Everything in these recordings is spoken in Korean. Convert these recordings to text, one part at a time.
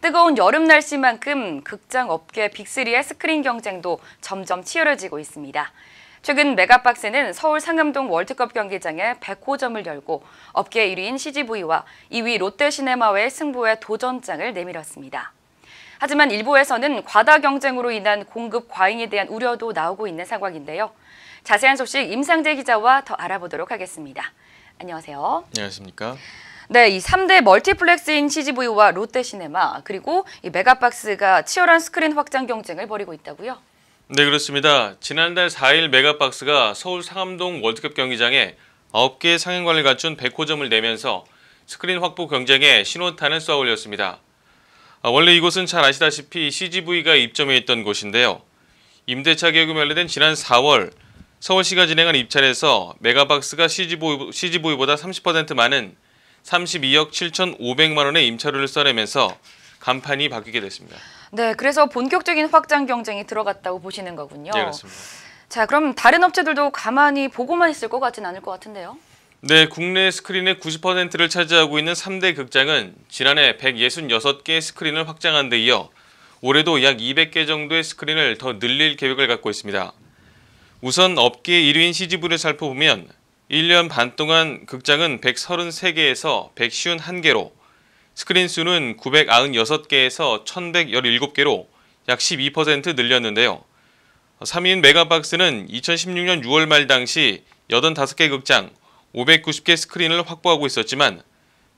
뜨거운 여름 날씨만큼 극장 업계 빅3의 스크린 경쟁도 점점 치열해지고 있습니다. 최근 메가박스는 서울 상암동 월드컵 경기장에 100호점을 열고 업계 1위인 CGV와 2위 롯데시네마와의 승부에 도전장을 내밀었습니다. 하지만 일부에서는 과다 경쟁으로 인한 공급 과잉에 대한 우려도 나오고 있는 상황인데요. 자세한 소식 임상재 기자와 더 알아보도록 하겠습니다. 안녕하세요. 안녕하십니까. 네, 이 3대 멀티플렉스인 CGV와 롯데시네마 그리고 이 메가박스가 치열한 스크린 확장 경쟁을 벌이고 있다고요? 네, 그렇습니다. 지난달 4일 메가박스가 서울 상암동 월드컵 경기장에 9개의 상행관을 갖춘 100호점을 내면서 스크린 확보 경쟁에 신호탄을 쏘아 올렸습니다. 아, 원래 이곳은 잘 아시다시피 CGV가 입점해 있던 곳인데요. 임대차 계약이 만료된 지난 4월 서울시가 진행한 입찰에서 메가박스가 CGV, CGV보다 30% 많은 32억 7,500만 원의 임차료를 써내면서 간판이 바뀌게 됐습니다. 네, 그래서 본격적인 확장 경쟁이 들어갔다고 보시는 거군요. 네, 그렇습니다. 자, 그럼 다른 업체들도 가만히 보고만 있을 것 같진 않을 것 같은데요. 네, 국내 스크린의 90%를 차지하고 있는 3대 극장은 지난해 166개의 스크린을 확장한 데 이어 올해도 약 200개 정도의 스크린을 더 늘릴 계획을 갖고 있습니다. 우선 업계 1위인 CGV를 살펴보면 1년 반 동안 극장은 133개에서 151개로 스크린 수는 996개에서 1117개로 약 12% 늘렸는데요. 3위인 메가박스는 2016년 6월 말 당시 85개 극장 590개 스크린을 확보하고 있었지만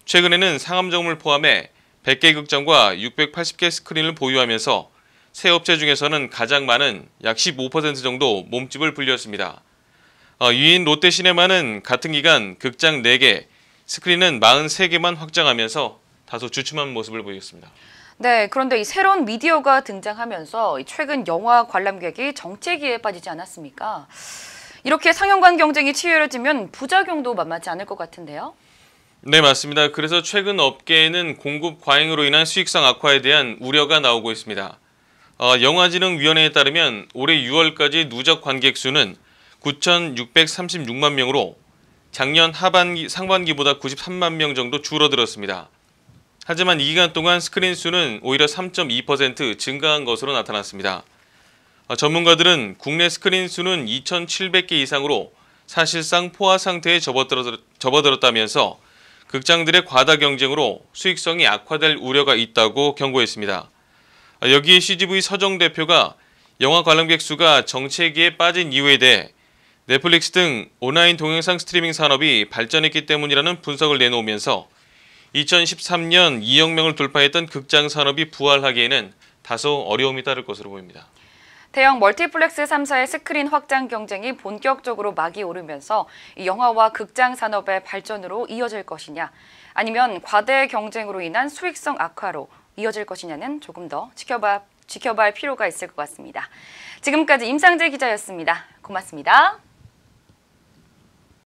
최근에는 상암점을 포함해 100개 극장과 680개 스크린을 보유하면서 새 업체 중에서는 가장 많은 약 15% 정도 몸집을 불렸습니다. 어, 유인 롯데시네마는 같은 기간 극장 4개, 스크린은 43개만 확장하면서 다소 주춤한 모습을 보였습니다. 네, 그런데 이 새로운 미디어가 등장하면서 최근 영화 관람객이 정체기에 빠지지 않았습니까? 이렇게 상영관 경쟁이 치열해지면 부작용도 만만치 않을 것 같은데요. 네, 맞습니다. 그래서 최근 업계에는 공급 과잉으로 인한 수익성 악화에 대한 우려가 나오고 있습니다. 어, 영화진흥위원회에 따르면 올해 6월까지 누적 관객 수는 9,636만 명으로 작년 하반기 상반기보다 93만 명 정도 줄어들었습니다. 하지만 이 기간 동안 스크린 수는 오히려 3.2% 증가한 것으로 나타났습니다. 어, 전문가들은 국내 스크린 수는 2,700개 이상으로 사실상 포화 상태에 접어들었다면서 극장들의 과다 경쟁으로 수익성이 악화될 우려가 있다고 경고했습니다. 어, 여기에 CGV 서정 대표가 영화 관람객 수가 정체기에 빠진 이유에 대해 넷플릭스 등 온라인 동영상 스트리밍 산업이 발전했기 때문이라는 분석을 내놓으면서 2013년 2억 명을 돌파했던 극장 산업이 부활하기에는 다소 어려움이 따를 것으로 보입니다. 대형 멀티플렉스 3사의 스크린 확장 경쟁이 본격적으로 막이 오르면서 영화와 극장 산업의 발전으로 이어질 것이냐 아니면 과대 경쟁으로 인한 수익성 악화로 이어질 것이냐는 조금 더 지켜봐, 지켜봐야 할 필요가 있을 것 같습니다. 지금까지 임상재 기자였습니다. 고맙습니다.